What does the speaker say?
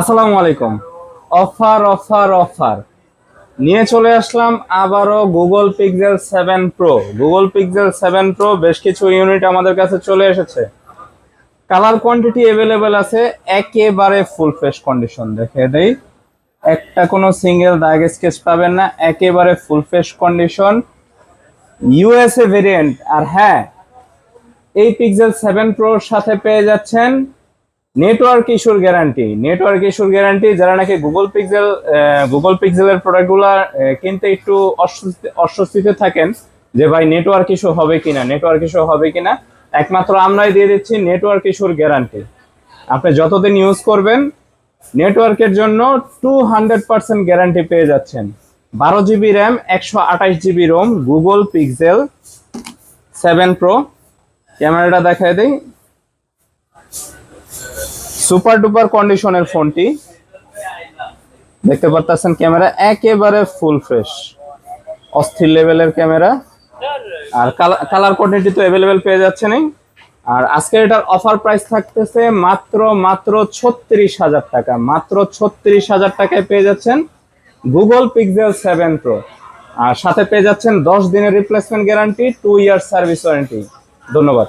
আসসালামু আলাইকুম। Offer offer offer. নিয়ে চলে আসলাম আবারও Google Pixel seven Pro Google Pixel seven Pro বেশ কিছু ইউনিট আমাদের কাছে চলে এসেছে। কালার কোয়ান্টিটি অ্যাভেলেবেল আছে, একেবারে ফুল ফ্রেশ কন্ডিশন দেখে দেই। একটা কোনো সিঙ্গেল দাগ স্কেচ পাবেন না, একেবারে full fresh condition USA variant আর হ্যাঁ এই পিক্সেল সেভেন প্রোর সাথে পেয়ে যাচ্ছেন নেটওয়ার্ক ইস্যুর গ্যারান্টি নেটওয়ার্ক ইস্যুর গ্যারান্টি যারা নাকি গুগল পিক্সেল গুগল পিক্সেলের প্রোডাক্টগুলো কিনতে একটু অস্বস্তি অস্বস্তিতে থাকেন যে ভাই নেটওয়ার্ক ইস্যু হবে কিনা নেটওয়ার্ক ইস্যু হবে কিনা, একমাত্র আমরাই দিয়ে দিচ্ছি নেটওয়ার্ক ইস্যুর গ্যারান্টি আপনি যতদিন ইউজ করবেন নেটওয়ার্কের জন্য টু হান্ড্রেড পার্সেন্ট গ্যারান্টি পেয়ে যাচ্ছেন। বারো জিবি র্যাম একশো আঠাশ GB ROM Google Pixel seven Pro ক্যামেরাটা দেখায় দিই। সুপার ডুপার কন্ডিশনের ফোনটি। দেখতে পারতেছেন ক্যামেরা একেবারে ফুল ফ্রেশ। অস্থির লেভেলের ক্যামেরা। আর কালার কোয়ান্টিটি তো অ্যাভেলেবেল পেয়ে যাচ্ছে নেই আর আজকে এটার অফার প্রাইস থাকতেছে মাত্র মাত্র ছত্রিশ হাজার টাকা। মাত্র ছত্রিশ হাজার টাকায় পেয়ে যাচ্ছেন গুগল পিক্সেল সেভেন প্রো আর সাথে পেয়ে যাচ্ছেন দশ দিনের replacement guarantee two year service warranty ধন্যবাদ।